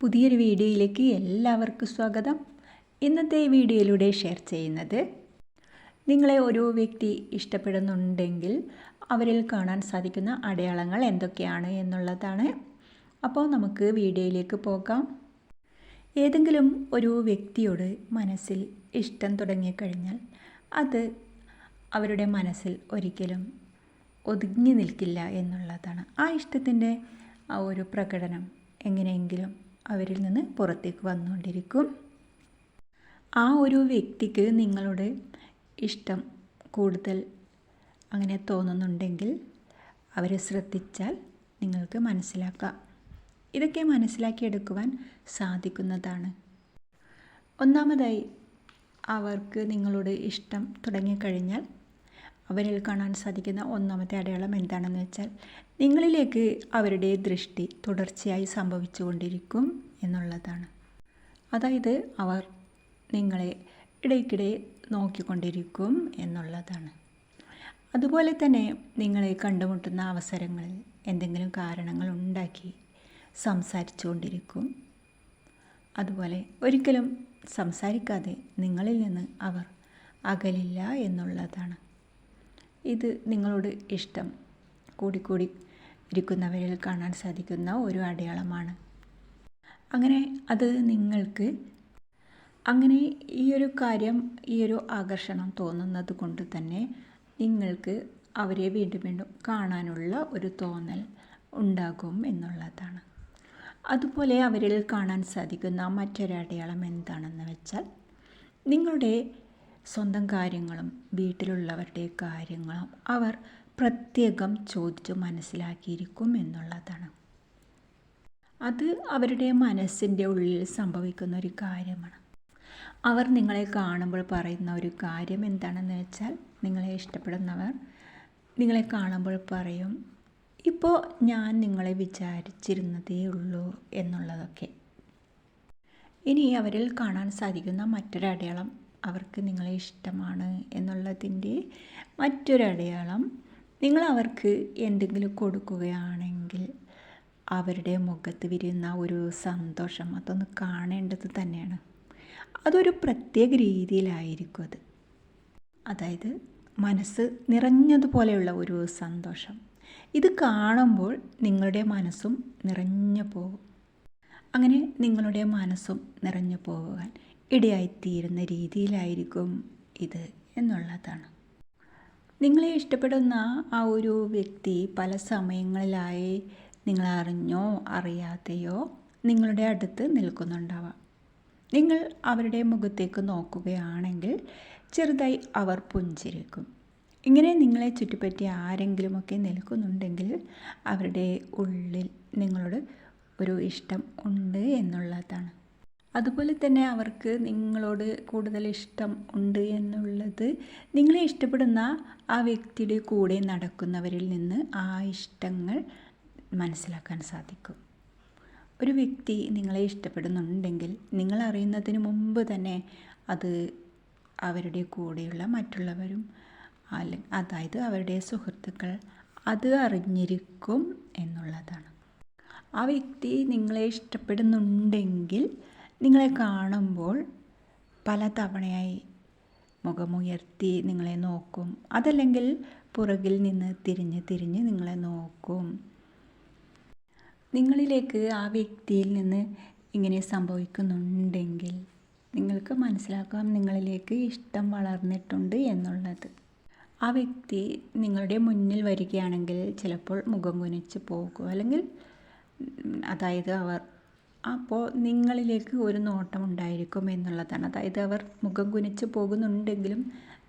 പുതിയൊരു വീഡിയോയിലേക്ക് എല്ലാവർക്കും സ്വാഗതം. ഇന്നത്തെ വീഡിയോയിലൂടെ ഷെയർ ചെയ്യുന്നത് നിങ്ങളെ ഒരു വ്യക്തി ഇഷ്ടപ്പെടുന്നുണ്ടെങ്കിൽ അവരിൽ കാണാൻ സാധിക്കുന്ന അടയാളങ്ങൾ എന്തൊക്കെയാണ് എന്നുള്ളതാണ്. അപ്പോൾ നമുക്ക് വീഡിയോയിലേക്ക് പോകാം. ഏതെങ്കിലും ഒരു വ്യക്തിയോട് മനസ്സിൽ ഇഷ്ടം തുടങ്ങിക്കഴിഞ്ഞാൽ അത് അവരുടെ മനസ്സിൽ ഒരിക്കലും ഒതുങ്ങി നിൽക്കില്ല എന്നുള്ളതാണ്. ആ ഇഷ്ടത്തിന്റെ ആ ഒരു പ്രകടനം എങ്ങനെയെങ്കിലും അവരിൽ നിന്ന് പുറത്തേക്ക് വന്നുകൊണ്ടിരിക്കും. ആ ഒരു വ്യക്തിക്ക് നിങ്ങളുടെ ഇഷ്ടം കൂടുതൽ അങ്ങനെ തോന്നുന്നുണ്ടെങ്കിൽ അവരെ ശ്രദ്ധിച്ചാൽ നിങ്ങൾക്ക് മനസ്സിലാക്കാം. ഇതൊക്കെ മനസ്സിലാക്കിയെടുക്കുവാൻ സാധിക്കുന്നതാണ്. ഒന്നാമതായി അവർക്ക് നിങ്ങളോട് ഇഷ്ടം തുടങ്ങിക്കഴിഞ്ഞാൽ അവരിൽ കാണാൻ സാധിക്കുന്ന ഒന്നാമത്തെ അടയാളം എന്താണെന്ന് വെച്ചാൽ നിങ്ങളിലേക്ക് അവരുടെ ദൃഷ്ടി തുടർച്ചയായി സംഭവിച്ചുകൊണ്ടിരിക്കും എന്നുള്ളതാണ്. അതായത് അവർ നിങ്ങളെ ഇടയ്ക്കിടെ നോക്കിക്കൊണ്ടിരിക്കും എന്നുള്ളതാണ്. അതുപോലെ തന്നെ നിങ്ങളെ കണ്ടുമുട്ടുന്ന അവസരങ്ങളിൽ എന്തെങ്കിലും കാരണങ്ങൾ ഉണ്ടാക്കി സംസാരിച്ചു കൊണ്ടിരിക്കും അതുപോലെ ഒരിക്കലും സംസാരിക്കാതെ നിങ്ങളിൽ നിന്ന് അവർ അകലില്ല എന്നുള്ളതാണ്. ഇത് നിങ്ങളോട് ഇഷ്ടം. കൂടിക്കൂടി ഇരിക്കുന്നവരിൽ കാണാൻ സാധിക്കുന്ന ഒരു അടയാളമാണ്. അങ്ങനെ അത് നിങ്ങൾക്ക് അങ്ങനെ ഈ ഒരു കാര്യം ഈ ഒരു ആകർഷണം തോന്നുന്നത് കൊണ്ട് തന്നെ നിങ്ങൾക്ക് അവരെ വീണ്ടും വീണ്ടും കാണാനുള്ള ഒരു തോന്നൽ ഉണ്ടാകും എന്നുള്ളതാണ്. അതുപോലെ അവരിൽ കാണാൻ സാധിക്കുന്ന മറ്റൊരു അടയാളം എന്താണെന്ന് വെച്ചാൽ നിങ്ങളുടെ സ്വന്തം കാര്യങ്ങളും വീട്ടിലുള്ളവരുടെ കാര്യങ്ങളും അവർ പ്രത്യേകം ചോദിച്ചു മനസ്സിലാക്കിയിരിക്കും എന്നുള്ളതാണ്. അത് അവരുടെ മനസ്സിന്റെ ഉള്ളിൽ സംഭവിക്കുന്ന ഒരു കാര്യമാണ്. അവർ നിങ്ങളെ കാണുമ്പോൾ പറയുന്ന ഒരു കാര്യം എന്താണെന്ന് വെച്ചാൽ നിങ്ങളെ ഇഷ്ടപ്പെടുന്നവർ നിങ്ങളെ കാണുമ്പോൾ പറയും ഇപ്പോൾ ഞാൻ നിങ്ങളെ വിചാരിച്ചിരുന്നതേ ഉള്ളൂ എന്നുള്ളതൊക്കെ. ഇനി അവരിൽ കാണാൻ സാധിക്കുന്ന മറ്റൊരു അടയാളം അവർക്ക് നിങ്ങളെ ഇഷ്ടമാണ് എന്നുള്ളതിന്റെ മറ്റൊരടയാളം നിങ്ങൾ അവർക്ക് എന്തെങ്കിലും കൊടുക്കുകയാണെങ്കിൽ അവരുടെ മുഖത്ത് വിരിയുന്ന ഒരു സന്തോഷം അതൊന്ന് കാണേണ്ടത് തന്നെയാണ്. അതൊരു പ്രത്യേക രീതിയിലായിരിക്കും അത്. അതായത് മനസ്സ് നിറഞ്ഞതുപോലെയുള്ള ഒരു സന്തോഷം. ഇത് കാണുമ്പോൾ നിങ്ങളുടെ മനസ്സും നിറഞ്ഞു പോകും. അങ്ങനെ നിങ്ങളുടെ മനസ്സും നിറഞ്ഞു പോകാൻ ഇടയായിത്തീരുന്ന രീതിയിലായിരിക്കും ഇത് എന്നുള്ളതാണ്. നിങ്ങളെ ഇഷ്ടപ്പെടുന്ന ആ ഒരു വ്യക്തി പല സമയങ്ങളിലായി നിങ്ങൾ അറിഞ്ഞോ അറിയാതെയോ നിങ്ങളുടെ അടുത്ത് നിൽക്കുന്നുണ്ടാവാം. നിങ്ങൾ അവരുടെ മുഖത്തേക്ക് നോക്കുകയാണെങ്കിൽ ചെറുതായി അവർ പുഞ്ചിരിക്കും. ഇങ്ങനെ നിങ്ങളെ ചുറ്റിപ്പറ്റി ആരെങ്കിലുമൊക്കെ നിൽക്കുന്നുണ്ടെങ്കിൽ അവരുടെ ഉള്ളിൽ നിങ്ങളോട് ഒരു ഇഷ്ടം ഉണ്ട് എന്നുള്ളതാണ്. അതുപോലെ തന്നെ അവർക്ക് നിങ്ങളോട് കൂടുതൽ ഇഷ്ടം ഉണ്ട് എന്നുള്ളത് നിങ്ങളെ ഇഷ്ടപ്പെടുന്ന ആ വ്യക്തിയുടെ കൂടെ നടക്കുന്നവരിൽ നിന്ന് ആ ഇഷ്ടങ്ങൾ മനസ്സിലാക്കാൻ സാധിക്കും. ഒരു വ്യക്തി നിങ്ങളെ ഇഷ്ടപ്പെടുന്നുണ്ടെങ്കിൽ നിങ്ങൾ അറിയുന്നതിന് മുമ്പ് തന്നെ അത് അവരുടെ കൂടെയുള്ള മറ്റുള്ളവരും അതായത് അവരുടെ സുഹൃത്തുക്കൾ അത് അറിഞ്ഞിരിക്കും എന്നുള്ളതാണ്. ആ വ്യക്തി നിങ്ങളെ ഇഷ്ടപ്പെടുന്നുണ്ടെങ്കിൽ നിങ്ങളെ കാണുമ്പോൾ പല തവണയായി മുഖമുയർത്തി നിങ്ങളെ നോക്കും. അതല്ലെങ്കിൽ പുറകിൽ നിന്ന് തിരിഞ്ഞ് തിരിഞ്ഞ് നിങ്ങളെ നോക്കും. നിങ്ങളിലേക്ക് ആ വ്യക്തിയിൽ നിന്ന് ഇങ്ങനെ സംഭവിക്കുന്നുണ്ടെങ്കിൽ നിങ്ങൾക്ക് മനസ്സിലാക്കാം നിങ്ങളിലേക്ക് ഇഷ്ടം വളർന്നിട്ടുണ്ട് എന്നുള്ളത്. ആ വ്യക്തി നിങ്ങളുടെ മുന്നിൽ വരികയാണെങ്കിൽ ചിലപ്പോൾ മുഖം കുനിച്ച് പോകും. അല്ലെങ്കിൽ അതായത് അവർ അപ്പോൾ നിങ്ങളിലേക്ക് ഒരു നോട്ടം ഉണ്ടായിരിക്കും എന്നുള്ളതാണ്. അതായത് അവർ മുഖം കുനിച്ച് പോകുന്നുണ്ടെങ്കിലും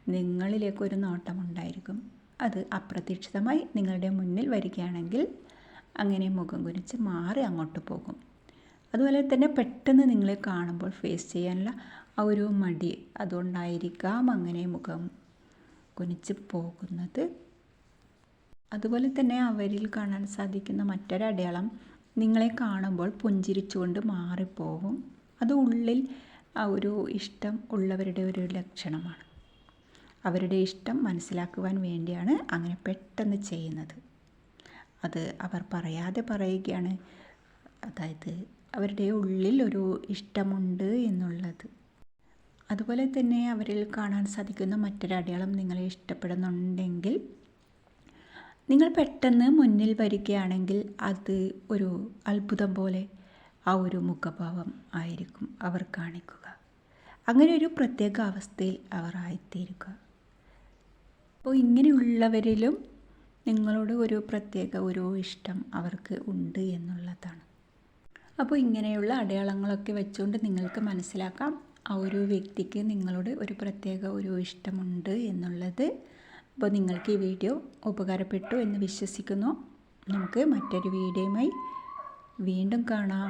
നിങ്ങളിലേക്ക് ഒരു നോട്ടം ഉണ്ടായിരിക്കും. അത് അപ്രതീക്ഷിതമായി നിങ്ങളുടെ മുന്നിൽ വരികയാണെങ്കിൽ അങ്ങനെ മുഖം കുനിച്ച് മാറി അങ്ങോട്ട് പോകും. അതുപോലെ തന്നെ പെട്ടെന്ന് നിങ്ങളെ കാണുമ്പോൾ ഫേസ് ചെയ്യാനുള്ള ആ ഒരു മടി അതുകൊണ്ടായിരിക്കാം അങ്ങനെ മുഖം കുനിച്ച് പോകുന്നത്. അതുപോലെ തന്നെ അവരിൽ കാണാൻ സാധിക്കുന്ന മറ്റൊരടയാളം നിങ്ങളെ കാണുമ്പോൾ പുഞ്ചിരിച്ചുകൊണ്ട് മാറിപ്പോവും. അത് ഉള്ളിൽ ആ ഒരു ഇഷ്ടം ഉള്ളവരുടെ ഒരു ലക്ഷണമാണ്. അവരുടെ ഇഷ്ടം മനസ്സിലാക്കുവാൻ വേണ്ടിയാണ് അങ്ങനെ പെട്ടെന്ന് ചെയ്യുന്നത്. അത് അവർ പറയാതെ പറയുകയാണ്. അതായത് അവരുടെ ഉള്ളിൽ ഒരു ഇഷ്ടമുണ്ട് എന്നുള്ളത്. അതുപോലെ തന്നെ അവരിൽ കാണാൻ സാധിക്കുന്ന മറ്റൊരു അടയാളം നിങ്ങളെ ഇഷ്ടപ്പെടുന്നുണ്ടെങ്കിൽ നിങ്ങൾ പെട്ടെന്ന് മുന്നിൽ വരികയാണെങ്കിൽ അത് ഒരു അത്ഭുതം പോലെ ആ ഒരു മുഖഭാവം ആയിരിക്കും അവർ കാണിക്കുക. അങ്ങനെ ഒരു പ്രത്യേക അവസ്ഥയിൽ അവർ ആയിത്തീരുക. അപ്പോൾ ഇങ്ങനെയുള്ളവരിലും നിങ്ങളോട് ഒരു പ്രത്യേക ഒരു ഇഷ്ടം അവർക്ക് ഉണ്ട് എന്നുള്ളതാണ്. അപ്പോൾ ഇങ്ങനെയുള്ള അടയാളങ്ങളൊക്കെ വെച്ചുകൊണ്ട് നിങ്ങൾക്ക് മനസ്സിലാക്കാം. ആ ഒരു വ്യക്തിക്ക് നിങ്ങളോട് ഒരു പ്രത്യേക ഒരു ഇഷ്ടമുണ്ട് എന്നുള്ളത് അപ്പോൾ നിങ്ങൾക്ക് ഈ വീഡിയോ ഉപകാരപ്പെട്ടു എന്ന് വിശ്വസിക്കുന്നു. നമുക്ക് മറ്റൊരു വീഡിയോയുമായി വീണ്ടും കാണാം.